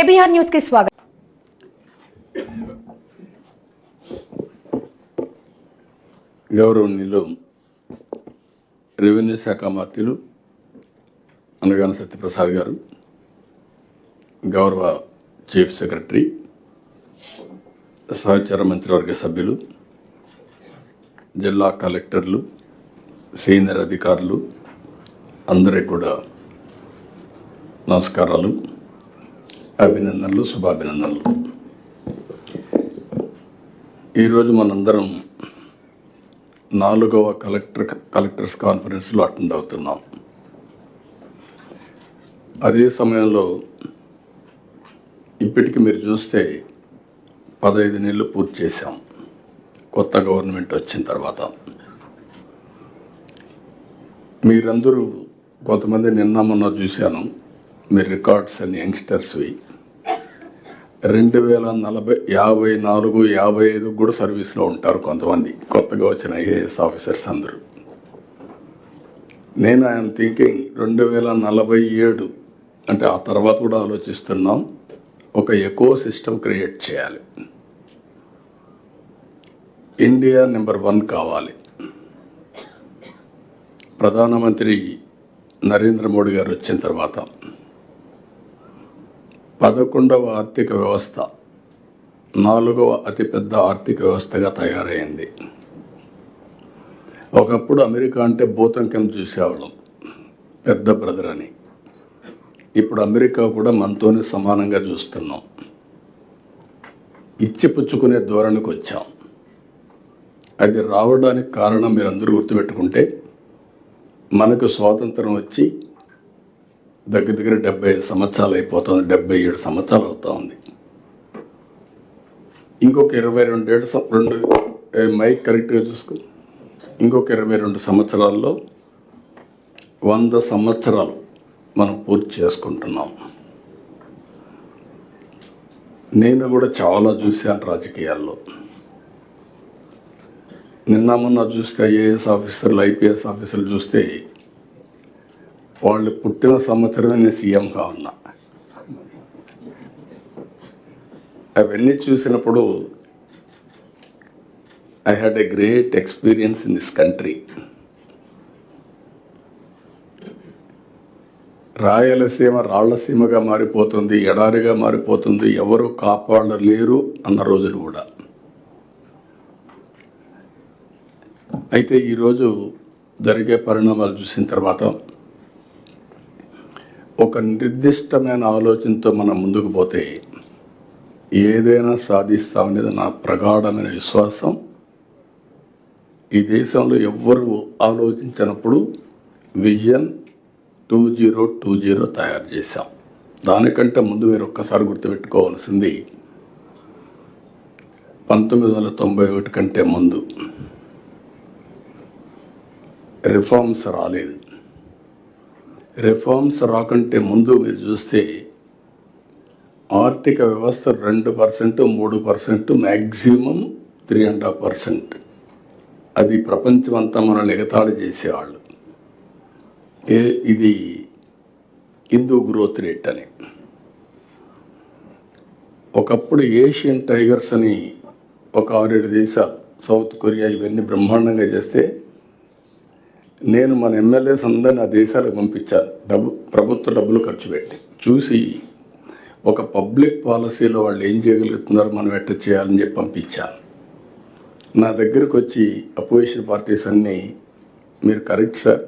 KBR న్యూస్కి స్వాగతం గౌరవనీయులు రెవెన్యూ శాఖ మంత్రులు అనగాన సత్యప్రసాద్ గారు గౌరవ చీఫ్ సెక్రటరీ సహచార మంత్రివర్గ సభ్యులు జిల్లా కలెక్టర్లు సీనియర్ అధికారులు అందరికీ కూడా నమస్కారాలు. అభినందనలు శుభాభినందనలు. ఈరోజు మనందరం నాలుగవ కలెక్టర్ కలెక్టర్స్ కాన్ఫరెన్స్లో అటెండ్ అవుతున్నాం. అదే సమయంలో ఇప్పటికి మీరు చూస్తే పదహైదు నెలలు పూర్తి చేశాం. కొత్త గవర్నమెంట్ వచ్చిన తర్వాత. మీరందరూ కొంతమంది నిన్న మొన్న చూశాను. మీ రికార్డ్స్ అన్ని యంగ్స్టర్స్వి రెండు వేల నలభై యాభై నాలుగు యాభై ఐదు కూడా సర్వీస్లో ఉంటారు కొంతమంది. కొత్తగా వచ్చిన ఐఏఎస్ ఆఫీసర్స్ అందరూ. నేను ఐఎమ్ థింకింగ్ రెండు వేల నలభై ఏడు అంటే ఆ తర్వాత కూడా ఆలోచిస్తున్నాం. ఒక ఎకో సిస్టమ్ క్రియేట్ చేయాలి. ఇండియా నెంబర్ వన్ కావాలి. ప్రధానమంత్రి నరేంద్ర మోడీ గారు వచ్చిన తర్వాత పదకొండవ ఆర్థిక వ్యవస్థ నాలుగవ అతిపెద్ద ఆర్థిక వ్యవస్థగా తయారైంది. ఒకప్పుడు అమెరికా అంటే భూతం కింద చూసేవాళ్ళం పెద్ద బ్రదర్ అని. ఇప్పుడు అమెరికా కూడా మనతోనే సమానంగా చూస్తున్నాం. ఇచ్చి పుచ్చుకునే ధోరణికి వచ్చాం. అది రావడానికి కారణం మీరు అందరూ గుర్తుపెట్టుకుంటే మనకు స్వాతంత్రం వచ్చి దగ్గర దగ్గర డెబ్బై ఐదు సంవత్సరాలు అయిపోతుంది డెబ్బై ఏడు సంవత్సరాలు అవుతా ఉంది. ఇంకొక ఇరవై రెండేళ్ళు ఏడు రెండు మైక్ కరెక్ట్గా చూసుకో. ఇంకొక ఇరవై రెండు సంవత్సరాల్లో వంద సంవత్సరాలు మనం పూర్తి చేసుకుంటున్నాం. నేను కూడా చాలా చూశాను రాజకీయాల్లో. నిన్న మొన్న చూస్తే ఐఏఎస్ ఆఫీసర్లు ఐపీఎస్ ఆఫీసర్లు చూస్తే వాళ్ళు పుట్టిన సంవత్సరమే నేను సీఎంగా ఉన్నా. అవన్నీ చూసినప్పుడు I had a great experience in this country Rayalaseema రాళ్ళసీమగా మారిపోతుంది ఎడారిగా మారిపోతుంది ఎవరు కాపాడలేరు అన్న రోజులు కూడా. అయితే ఈరోజు జరిగే పరిణామాలు చూసిన తర్వాత ఒక నిర్దిష్టమైన ఆలోచనతో మనం ముందుకు పోతే ఏదైనా సాధిస్తామనేది నా ప్రగాఢమైన విశ్వాసం. ఈ దేశంలో ఎవ్వరు ఆలోచించినప్పుడు vision two zero two zero తయారు చేశాం. దానికంటే ముందు మీరు ఒక్కసారి గుర్తుపెట్టుకోవాల్సింది పంతొమ్మిది వందల తొంభై ఒకటి కంటే ముందు రిఫార్మ్స్ రాలేదు. రిఫార్మ్స్ రాకంటే ముందు మీరు చూస్తే ఆర్థిక వ్యవస్థ రెండు పర్సెంట్ మూడు percent maximum three and half percent. అది ప్రపంచం అంతా మనల్ని ఎగతాళి చేసేవాళ్ళు. ఏ ఇది హిందూ గ్రోత్ రేట్ అని. ఒకప్పుడు ఏషియన్ టైగర్స్ అని ఒక ఆరేడు దేశాలు సౌత్ కొరియా ఇవన్నీ బ్రహ్మాండంగా చేస్తే నేను మన ఎమ్మెల్యేస్ అందరిని ఆ దేశాలకు పంపించాను డబ్బు ప్రభుత్వ డబ్బులు ఖర్చు పెట్టి. చూసి ఒక పబ్లిక్ పాలసీలో వాళ్ళు ఏం చేయగలుగుతున్నారో మనం ఎట్ట చేయాలని చెప్పి పంపించాను నా దగ్గరకు వచ్చి అపోజిషన్ పార్టీస్ అన్నీ మీరు కరెక్ట్ సార్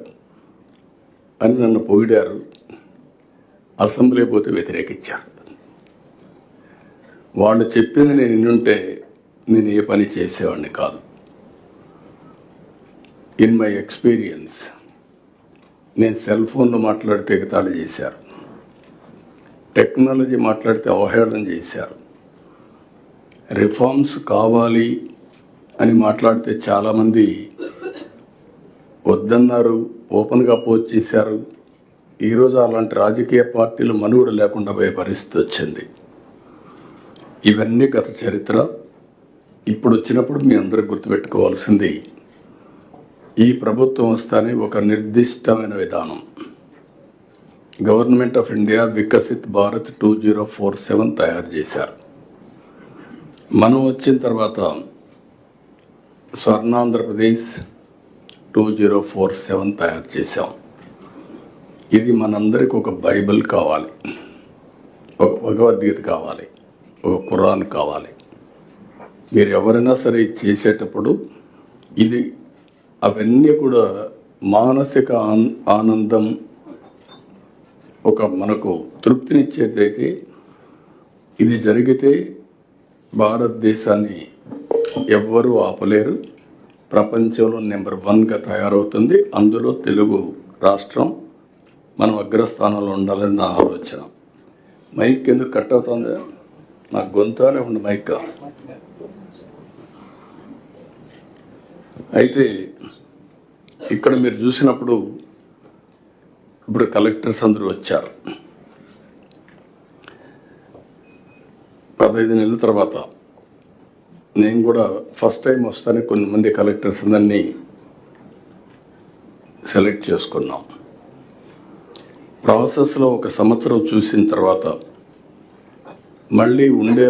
అని నన్ను పొగిడారు. అసెంబ్లీ పోతే వ్యతిరేకించారు వాళ్ళు చెప్పింది నేను వినుంటే నేను ఏ పని చేసేవాడిని కాదు. ఇన్ మై ఎక్స్పీరియన్స్ నేను సెల్ ఫోన్లో మాట్లాడితే ఎగతాళి చేశారు. టెక్నాలజీ మాట్లాడితే అవహేళన చేశారు. రిఫార్మ్స్ కావాలి అని మాట్లాడితే చాలామంది వద్దన్నారు ఓపెన్గా పోస్ట్ చేశారు. ఈరోజు అలాంటి రాజకీయ పార్టీలు మనుగడ లేకుండా పోయే పరిస్థితి వచ్చింది. ఇవన్నీ గత చరిత్ర. ఇప్పుడు వచ్చినప్పుడు మీ అందరూ గుర్తుపెట్టుకోవాల్సింది ఈ ప్రభుత్వం వస్తానే ఒక నిర్దిష్టమైన విధానం. Government of India Viksit Bharat two zero four seven తయారు చేశారు. మనం వచ్చిన తర్వాత Swarnandhra Pradesh two zero four seven తయారు చేశాం. ఇది మనందరికి ఒక బైబిల్ కావాలి. ఒక భగవద్గీత కావాలి. ఒక ఖురాన్ కావాలి. మీరు ఎవరైనా సరే చేసేటప్పుడు ఇది అవన్నీ కూడా మానసిక ఆనందం ఒక మనకు తృప్తినిచ్చేదైతే ఇది జరిగితే భారతదేశాన్ని ఎవ్వరూ ఆపలేరు. ప్రపంచంలో నెంబర్ వన్గా తయారవుతుంది. అందులో తెలుగు రాష్ట్రం మనం అగ్రస్థానంలో ఉండాలని నా ఆలోచన. మైక్ ఎందుకు కట్ అవుతుంది? నా గొంతునే ఉంది మైక్. అయితే ఇక్కడ మీరు చూసినప్పుడు ఇప్పుడు కలెక్టర్స్ అందరూ వచ్చారు. పదహైదు నెలల తర్వాత నేను కూడా ఫస్ట్ టైం వస్తానే కొన్ని మంది కలెక్టర్స్ అందరినీ సెలెక్ట్ చేసుకున్నాం. ప్రాసెస్లో ఒక సంవత్సరం చూసిన తర్వాత మళ్ళీ ఉండే